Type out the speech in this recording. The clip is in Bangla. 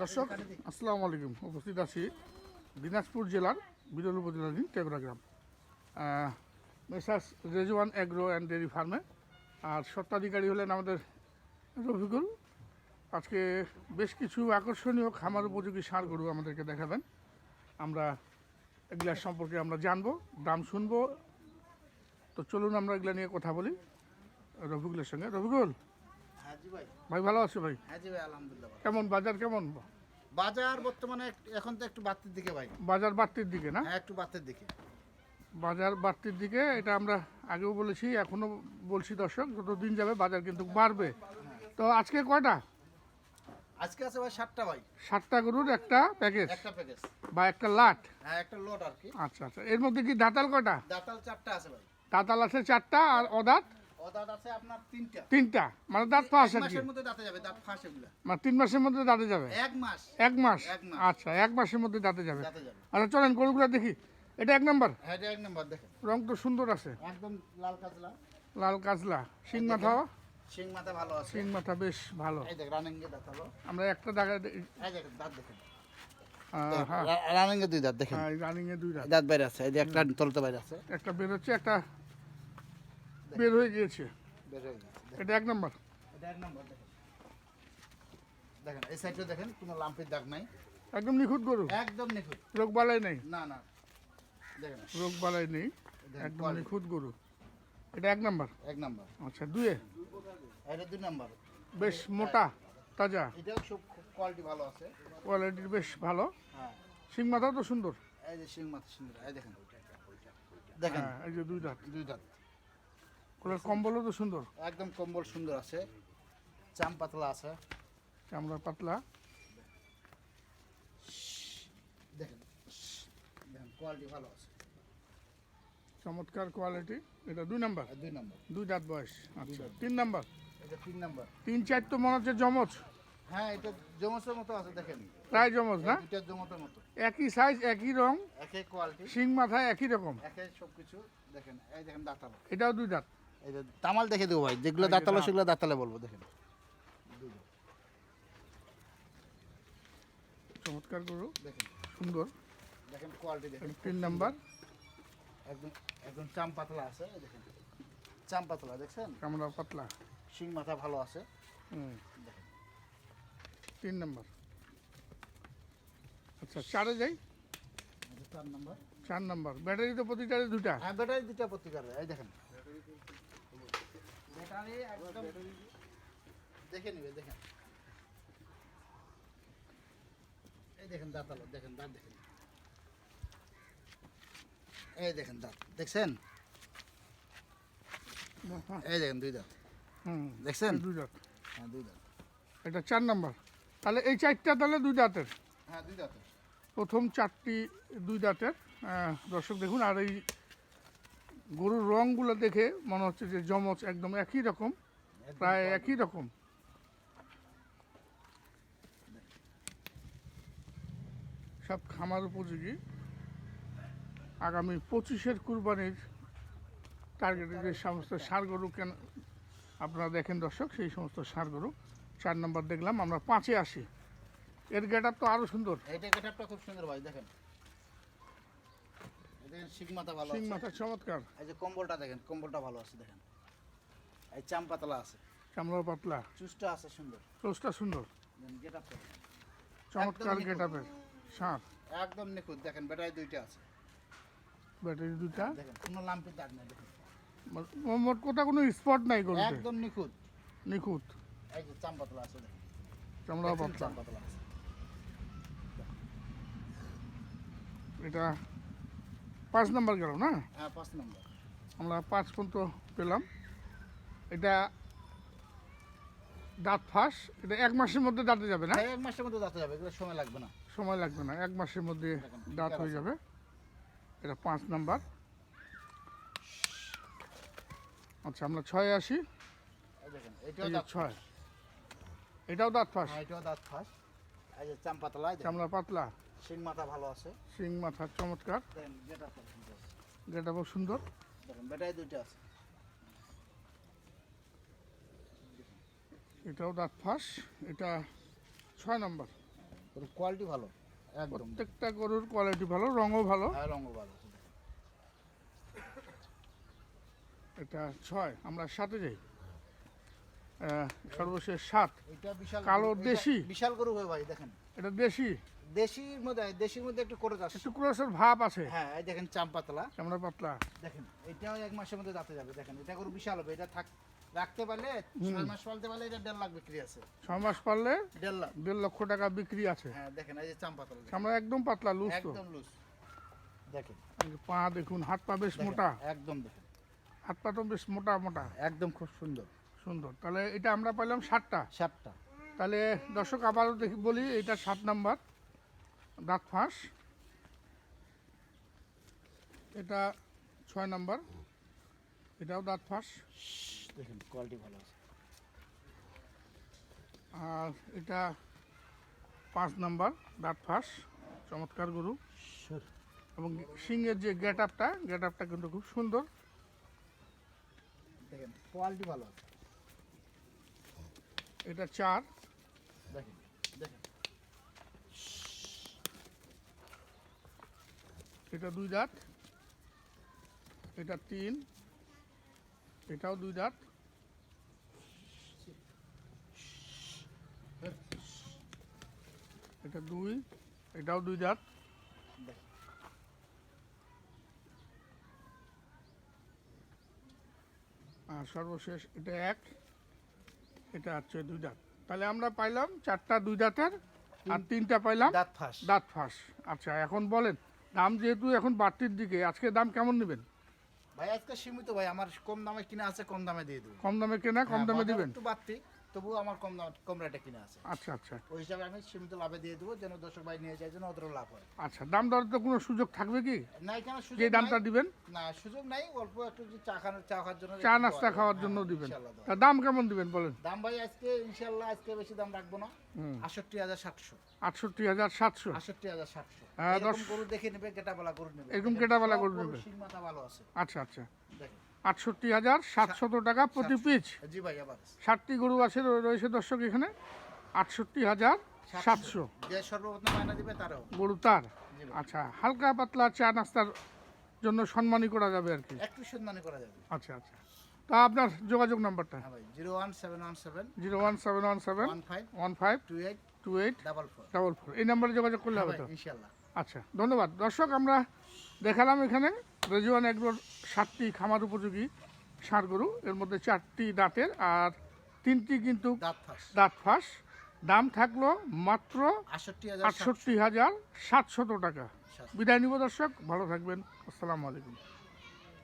দর্শক, আসসালামু আলাইকুম। উপস্থিত আছি দিনাজপুর জেলার বিরল উপজেলাধীন টেকরা গ্রাম। Messrs Rezwan agro and dairy ফার্মে। আর সত্ত্বাধিকারী হলেন আমাদের রফিকুল। আজকে বেশ কিছু আকর্ষণীয় খামার উপযোগী সার গরু আমাদেরকে দেখাবেন। আমরা এগুলার সম্পর্কে আমরা জানব, দাম শুনব। তো চলুন আমরা এগুলা নিয়ে কথা বলি রফিকুলের সঙ্গে। রফিকুল ভাই। ভালো আছে ভাই। কেমন বাজার কেমন? বাজার বর্তমানে এখন তো একটু বাড়তির দিকে ভাই। বাজার বাড়তির দিকে না? হ্যাঁ একটু বাড়তির দিকে। বাজার বাড়তির দিকে এটা আমরা আগেও বলেছি এখনও বলছি দর্শক যত দিন যাবে বাজার কিন্তু বাড়বে। তো আজকে কয়টা? আজকে আছে ভাই সাতটা ভাই। সাতটা গরুর একটা প্যাকেজ? একটা প্যাকেজ। বা একটা লাট? হ্যাঁ একটা লোড আর কি। আচ্ছা আচ্ছা। এর মধ্যে কি দাঁতাল কয়টা? দাঁতাল চারটা আছে ভাই। দাঁতাল আছে চারটা আর অদাঁত? তিনটা। মানে দাঁত ফাঁস মানে তিন মাসের মধ্যে দাঁতে যাবে? এক মাস। এক মাস? আচ্ছা এক মাসের মধ্যে দাঁতে যাবে। আচ্ছা চলেন গরুগুলো দেখি। এটা এক নম্বর? হ্যাঁ রং তো সুন্দর আছে। একদম লাল কাজলা। লাল কাজলা। শিং মাথা শিং মাথা ভালো আছে। শিং মাথা বেশ ভালো। আমরা একটা এই দাঁত দেখেন। হ্যাঁ রানিং এ দুই দাঁত দেখেন। হ্যাঁ রানিং এ দুই রাত দাঁত বাইরে আছে এই যে একটা তলতে বাইরে আছে। একটা বের হচ্ছে একটা বের হয়ে গিয়েছে। বের হয়ে গেছে এটা এক নম্বর। এটা এক নম্বর দেখেন। দেখেন এই সাইডে দেখেন কোনো লাম্পের দাগ নাই। একদম নিখুঁত গরু? একদম নিখুঁত। রোগ বালাই নেই? না না। দেখেন। রোগ বালাই নেই। একদম নিখুঁত গরু। এটা এক নম্বর? এক নাম্বার। আচ্ছা দুয়ে। এটা দুই নাম্বার। বেশ মোটা তাজা। এটাও সব কোয়ালিটি ভালো আছে। কোয়ালিটির বেশ ভালো। হ্যাঁ। শিং মাথাও তো সুন্দর। এই যে শিং মাছ সুন্দর এই দেখেন। দেখেন। হ্যাঁ এই যে দুই দাঁত। দুই দাঁত। কোলের কম্বলও তো সুন্দর। একদম কম্বল সুন্দর আছে। চাম পাতলা আছে। চামড়া পাতলা। দেখেন দেখেন কোয়ালিটি ভালো আছে। চমৎকার কোয়ালিটি এটা দুই নাম্বার? দুই নাম্বার। দুই দাঁত বয়স। আচ্ছা তিন নাম্বার? এটা তিন নাম্বার। তিন চার তো মনে হচ্ছে জমজ হ্যাঁ এটা জমসের মতো আছে দেখেন। প্রায় জমজ না? দুইটা জমতের মতো। একই সাইজ একই রং। একই কোয়ালিটি শিং মাথায় একই রকম। একই সব কিছু দেখেন এই দেখেন দাঁতালো এটাও দুই দাঁত। এই যে তামাল দেখে দেবো ভাই যেগুলো দাঁতালো সেগুলো দাঁতালে বলব দেখেন। চমৎকার গরু দেখেন। সুন্দর। দেখেন কোয়ালিটি দেখেন। তিন নাম্বার একদম একদম চাম পাতলা আছে দেখেন। চাম পাতলা দেখছেন? চামড়া পাতলা। শিং মাথা ভালো আছে। হুম। দেখেন। তিন নাম্বার আচ্ছা চারে যাই। চার নাম্বার চার নাম্বার ব্যাটারি তো প্রতিটারে দুটা হ্যাঁ ব্যাটারি দুটা প্রতিকার এই দেখেন। ব্যাটারি একদম। দেখে নিবে দেখেন। এই দেখেন দাঁতালো দেখেন দাঁত দেখেন। এই দেখেন দাঁত দেখছেন? এই দেখেন দুই দাঁত। হুম। দেখছেন? দুই দাঁত। হ্যাঁ দুই দাঁত। এটা চার নাম্বার। তাহলে এই চারটা তাহলে দুই দাঁতের? হ্যাঁ দুই দাঁত প্রথম চারটি দুই দাঁতের। দর্শক দেখুন আর এই গরুর রঙগুলো দেখে মনে হচ্ছে যে জমজ একদম একই রকম প্রায় একই রকম। সব খামার উপযোগী। আগামী পঁচিশের কুরবানির টার্গেটে যে সমস্ত সার গরু কেন আপনারা দেখেন দর্শক সেই সমস্ত সার গরু চার নম্বর দেখলাম আমরা পাঁচে আসি। এর গেট তো আরও সুন্দর। এইটা গেটআপটা খুব সুন্দর ভাই দেখেন। দেখেন শিং মাথা ভালো সিং মাথা চমৎকার। এই যে কম্বলটা দেখেন কম্বলটা ভালো আছে দেখেন। এই চাম পাতলা আছে। চামড়া পাতলা। চুসটা আছে সুন্দর। রোজটা সুন্দর। গেটআপটা চমৎকার নিখুঁত। গেট আপের সার। একদম নিখুঁত। দেখেন ব্যাটারি দুইটা আছে। ব্যাটারি দুটা দেখেন কোনো লাম্পের দাগ নাই দেখেন। মোট কথা কোনো স্পট নাই গরুতে। একদম নিখুঁত। নিখুঁত। এই যে চাম পাতলা আছে দেখেন। চামড়া পাতলা। পাতলা আছে। এটা পাঁচ নাম্বার গেল না? হ্যাঁ পাঁচ নম্বর। আমরা পাঁচ পর্যন্ত পেলাম। এটা দাঁত ফাঁস এটা এক মাসের মধ্যে দাঁতে যাবে না? হ্যাঁ এক মাসের মধ্যে দাঁতে যাবে সময় লাগবে না। সময় লাগবে না এক মাসের মধ্যে দাঁত হয়ে যাবে। এটা পাঁচ নাম্বার। আচ্ছা আমরা ছয় আসি। এই এটাও দাঁত ছয়। এটাও দাঁত ফাঁস? হ্যাঁ এটাও দাঁত ফাঁস। পাতলা চামড়া পাতলা। শিং মাথা ভালো আছে। শিং মাথা চমৎকার। যেটা খুব সুন্দর। দেখেন ব্যাটারি দুইটা আছে। এটাও দাঁত ফাঁস এটা ছয় নম্বর। কোয়ালিটি ভালো একদম। প্রত্যেকটা গরুর কোয়ালিটি ভালো রঙও ভালো। হ্যাঁ রঙও ভালো। এটা ছয় আমরা সাথে যাই। সর্বশেষ সাত। এটা বিশাল কালো দেশি। বিশাল গরু হয় ভাই দেখেন। এটা দেশি? দেশির মধ্যে দেশির মধ্যে একটু করে যাচ্ছে। একটু ক্রসের ভাব আছে। হ্যাঁ এই দেখেন চাম্পাতলা চামড়া পাতলা। দেখেন এটাও এক মাসের মধ্যে দাঁতে যাবে। দেখেন এটা গরু বিশাল হবে এটা থাক রাখতে পারলে ছয় মাস পালতে পারলে এটা দেড় লাখ বিক্রি আছে। ছয় মাস পারলে দেড় লাখ। দেড় লক্ষ টাকা বিক্রি আছে। হ্যাঁ দেখেন এই যে চাম্পাতলা দেখেন। চামড়া একদম পাতলা লুজ একদম লুজ। দেখেন। পা দেখুন হাত পা বেশ মোটা। একদম দেখেন। হাত পা তো বেশ মোটা মোটা। একদম খুব সুন্দর। সুন্দর। তাহলে এটা আমরা পাইলাম সাতটা। সাতটা। তাহলে দর্শক আবারও দেখি বলি এটা সাত নাম্বার। দাঁত ফাঁস এটা ছয় নাম্বার। এটাও দাঁত ফাঁস দেখেন কোয়ালিটি ভালো আছে আর এটা পাঁচ নাম্বার দাঁত ফাঁস চমৎকার গরু এবং সিংয়ের যে গেট আপটা গেট আপটা কিন্তু খুব সুন্দর দেখেন কোয়ালিটি ভালো আছে এটা চার দেখেন দেখেন এটা দুই দাঁত। এটা তিন। এটাও দুই দাঁত। এটা দুই। এটাও দুই দাঁত। আর সর্বশেষ এটা এক। এটা হচ্ছে দুই দাঁত। তাহলে আমরা পাইলাম চারটা দুই দাঁতের আর তিনটা পাইলাম দাঁত ফাঁস। দাঁত ফাঁস। আচ্ছা এখন বলেন। দাম যেহেতু এখন বাড়তির দিকে আজকে দাম কেমন নেবেন? ভাই আজকে সীমিত ভাই আমার কম দামে কিনা আছে কম দামে দিয়ে দেবো। কম দামে কেনা কম হ্যাঁ, দামে দিবেন? একটু বাড়তি। তবুও আমার কম দাম কম রেটে কিনা আছে। আচ্ছা আচ্ছা। ওই হিসাবে আমি সীমিত লাভে দিয়ে দেবো যেন দর্শক ভাই নিয়ে যায় যেন ওদেরও লাভ হয়। আচ্ছা দাম দর তো কোনো সুযোগ থাকবে কি? না এখানে সুযোগ যে দামটা দিবেন? না সুযোগ নাই অল্প একটু চা খাওয়ার চা খাওয়ার জন্য চা নাস্তা খাওয়ার জন্য হ্যাঁ, দিবেন। তা দাম কেমন দিবেন বলেন? দাম ভাই আজকে ইনশাল্লাহ আজকে বেশি দাম রাখব না। আটষট্টি হাজার সাতশো। আটষট্টি হাজার সাতশো। আটষট্টি হাজার সাতশো। হ্যাঁ, গরু দেখে নেবে কেটাবেলা গরু নেবে। এরকম সব গরু নেবে। মাথা ভালো আছে। আচ্ছা আচ্ছা। দেখেন। আটষট্টি হাজার সাতশত টাকা প্রতি পিচ। জি ভাই আবার ষাটটি গরু আছে রয়েছে দর্শক এখানে। আটষট্টি হাজার সাতশো। গরু তার। আচ্ছা হালকা পাতলা চা নাস্তার জন্য সম্মানই করা যাবে আর কি। একটু করা যাবে। আচ্ছা আচ্ছা। তা আপনার যোগাযোগ নাম্বারটা? হ্যাঁ zero one seven one seven. Zero one seven one seven. One five. One five. Two eight. Two eight. Double four. Double four. এই নাম্বারে যোগাযোগ করলে হবে তো? ইনশাল্লাহ। আচ্ছা ধন্যবাদ। দর্শক আমরা দেখালাম এখানে রেজুয়ান এগুলোর সাতটি খামার উপযোগী ষাঁড় গরু এর মধ্যে চারটি দাঁতের আর তিনটি কিন্তু দাঁত ফাঁস। দাম থাকল মাত্র আটষট্টি হাজার সাতশত টাকা। বিদায় নিব দর্শক ভালো থাকবেন। আসসালামু আলাইকুম।